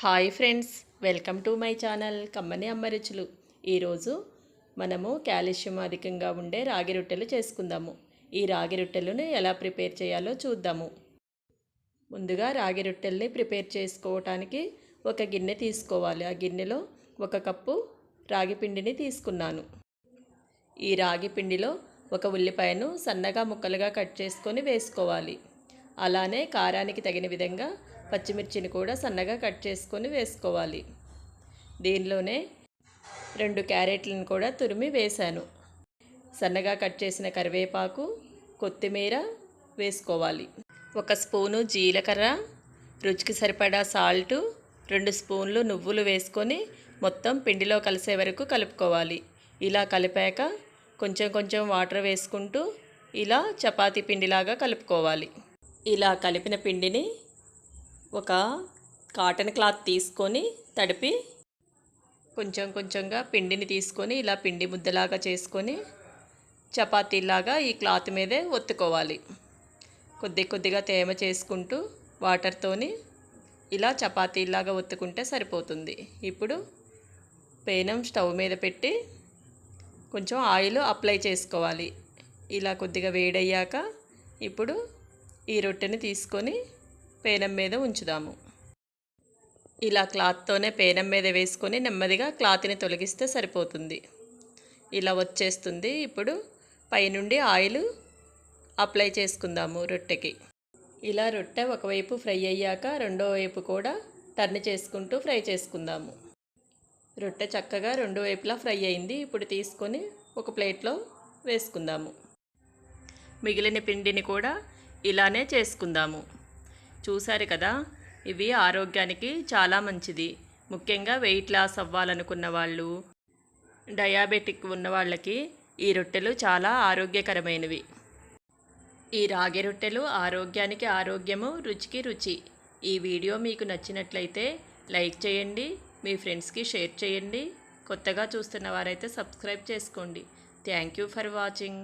Hi friends welcome to my channel కమ్మని అమ్మరుచులు ఈరోజు మనము కాల్షియం అధికంగా ఉండే రాగి రొట్టెలు చేసుకుందాము. ఈ రాగి రొట్టెలను ఎలా ప్రిపేర్ చేయాలో చూద్దాము. ముందుగా రాగి రొట్టెల్ని ప్రిపేర్ చేసుకోవటానికి ఒక గిన్నె తీసుకోవాలి. ఆ గిన్నెలో ఒక కప్పు రాగి పిండిని తీసుకున్నాను. ఈ రాగి పిండిలో ఒక ఉల్లిపాయను సన్నగా ముక్కలుగా కట్ చేసుకొని వేసుకోవాలి. అలానే కారానికి తగిన విధంగా పచ్చిమిర్చిని కూడా సన్నగా కట్ చేసుకొని వేసుకోవాలి. దీనిలోనే రెండు క్యారెట్లను కూడా తురిమి వేశాను. సన్నగా కట్ చేసిన కరివేపాకు కొత్తిమీర వేసుకోవాలి. ఒక స్పూను జీలకర్ర రుచికి సరిపడా సాల్టు రెండు స్పూన్లు నువ్వులు వేసుకొని మొత్తం పిండిలో కలిసే వరకు కలుపుకోవాలి. ఇలా కలిపాక కొంచెం కొంచెం వాటర్ వేసుకుంటూ ఇలా చపాతీ పిండిలాగా కలుపుకోవాలి. ఇలా కలిపిన పిండిని ఒక కాటన్ క్లాత్ తీసుకొని తడిపి కొంచెం కొంచెంగా పిండిని తీసుకొని ఇలా పిండి ముద్దలాగా చేసుకొని చపాతీలాగా ఈ క్లాత్ మీదే ఒత్తుకోవాలి. కొద్ది కొద్దిగా తేమ చేసుకుంటూ వాటర్తోని ఇలా చపాతీలాగా ఒత్తుకుంటే సరిపోతుంది. ఇప్పుడు పేనం స్టవ్ మీద పెట్టి కొంచెం ఆయిల్ అప్లై చేసుకోవాలి. ఇలా కొద్దిగా వేడయ్యాక ఇప్పుడు ఈ రొట్టెని తీసుకొని పేనం మీద ఉంచుదాము. ఇలా క్లాత్తోనే పేనం మీద వేసుకొని నెమ్మదిగా క్లాత్ని తొలగిస్తే సరిపోతుంది. ఇలా వచ్చేస్తుంది. ఇప్పుడు పైనుండి ఆయిల్ అప్లై చేసుకుందాము రొట్టెకి. ఇలా రొట్టె ఒకవైపు ఫ్రై అయ్యాక రెండో వైపు కూడా టర్న్ చేసుకుంటూ ఫ్రై చేసుకుందాము. రొట్టె చక్కగా రెండు వైపులా ఫ్రై అయింది. ఇప్పుడు తీసుకొని ఒక ప్లేట్లో వేసుకుందాము. మిగిలిన పిండిని కూడా ఇలానే చేసుకుందాము. చూశారు కదా ఇవి ఆరోగ్యానికి చాలా మంచిది. ముఖ్యంగా వెయిట్ లాస్ అవ్వాలనుకున్న వాళ్ళు డయాబెటిక్ ఉన్న వాళ్ళకి ఈ రొట్టెలు చాలా ఆరోగ్యకరమైనవి. ఈ రాగి రొట్టెలు ఆరోగ్యానికి ఆరోగ్యము రుచికి రుచి. ఈ వీడియో మీకు నచ్చినట్లయితే లైక్ చేయండి మీ ఫ్రెండ్స్కి షేర్ చేయండి. కొత్తగా చూస్తున్న వారైతే సబ్స్క్రైబ్ చేసుకోండి. Thank you for watching.